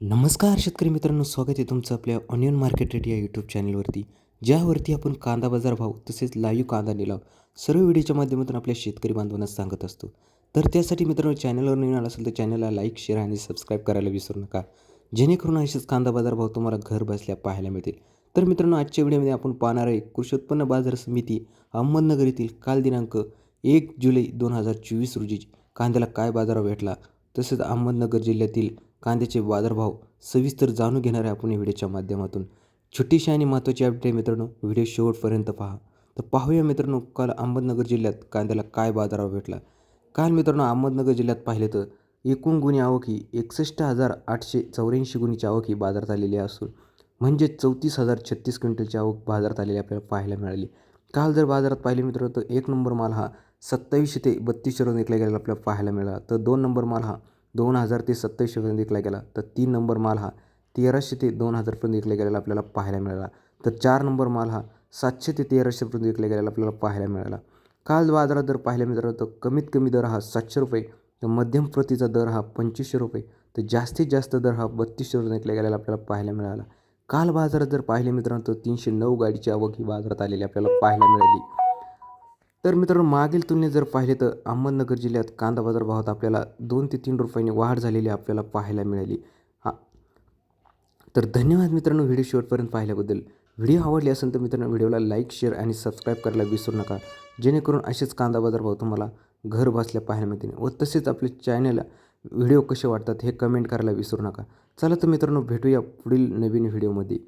नमस्कार शेतकरी मित्रांनो स्वागत आहे तुमचं आपल्या ऑनियन मार्केट रेट या यूट्यूब चॅनलवरती ज्यावरती आपण कांदा बाजार भाव तसेच लाईव्ह कांदा निलाव सर्व व्हिडिओच्या माध्यमातून आपल्या शेतकरी बांधवांना सांगत असतो. तर त्यासाठी मित्रांनो चॅनलवर नवीन आला असेल तर चॅनलला लाईक शेअर आणि सबस्क्राईब करायला विसरू नका. जेणेकरून असेच कांदा बाजार भाव तुम्हाला घर बसल्या पाहायला मिळतील. तर मित्रांनो आजच्या व्हिडिओमध्ये आपण पाहणार आहे कृषी उत्पन्न बाजार समिती अहमदनगर येथील काल दिनांक एक जुलै दोन हजार चोवीस रोजी कांद्याला काय बाजारावर भेटला? तसेच अहमदनगर जिल्ह्यातील कांद्याचे बाजारभाव सविस्तर जाणून घेणार आहे आपण व्हिडिओच्या माध्यमातून. छोटीशी आणि महत्त्वाची अपडेट आहे मित्रांनो व्हिडिओ शेवटपर्यंत पहा. तर पाहूया मित्रांनो काल अहमदनगर जिल्ह्यात कांद्याला काय बाजारभाव भेटला? काल मित्रांनो अहमदनगर जिल्ह्यात पाहिले तर एकूण गुन्हे आवक ही एकसष्ट हजार आठशे चौऱ्याऐंशी गुणीची आवक ही बाजारात आलेली असून म्हणजे चौतीस हजार छत्तीस क्विंटलची आवक बाजारात आलेली आपल्याला पाहायला मिळाली. काल जर बाजारात पाहिले मित्रांनो तर एक नंबर माल हा सत्तावीसशे ते बत्तीसशे रुपये विकला गेलेला आपल्याला पाहायला मिळाला. तर दोन नंबर माल हा दोन हजार ते सत्तावीसशेपर्यंत विकला गेला. तर तीन नंबर माल हा तेराशे ते दोन हजारपर्यंत विकला गेलेला आपल्याला पाहायला मिळाला. तर चार नंबर माल हा सातशे ते तेराशेपर्यंत विकला गेलेला आपल्याला पाहायला मिळाला. काल बाजारात जर पाहिल्या मित्रांनो तर कमीत कमी दर हा सातशे रुपये तर मध्यम प्रतीचा दर हा पंचवीसशे रुपये तर जास्तीत जास्त दर हा बत्तीसशे रुपये विकला गेलेला आपल्याला पाहायला मिळाला. काल बाजारात जर पाहिले मित्रांनो तर तीनशे नऊ गाडीची आवक ही बाजारात आलेली आपल्याला पाहायला मिळाली. तर मित्रांनो मागील तुलनेत जर पाहिले तर अहमदनगर जिल्ह्यात कांदा बाजार भावात आपल्याला दोन ते तीन रुपयांनी वाढ झालेली आपल्याला पाहायला मिळाली. हा. तर धन्यवाद मित्रांनो व्हिडिओ शेवटपर्यंत पाहिल्याबद्दल. व्हिडिओ आवडली असेल तर मित्रांनो व्हिडिओला लाईक शेअर आणि सबस्क्राईब करायला विसरू नका. जेणेकरून असेच कांदा बाजार भाव तुम्हाला घर बसल्या पाहायला मिळतील. व तसेच आपल्या चॅनलला व्हिडिओ कसे वाटतात हे कमेंट करायला विसरू नका. चला तर मित्रांनो भेटूया पुढील नवीन व्हिडिओमध्ये.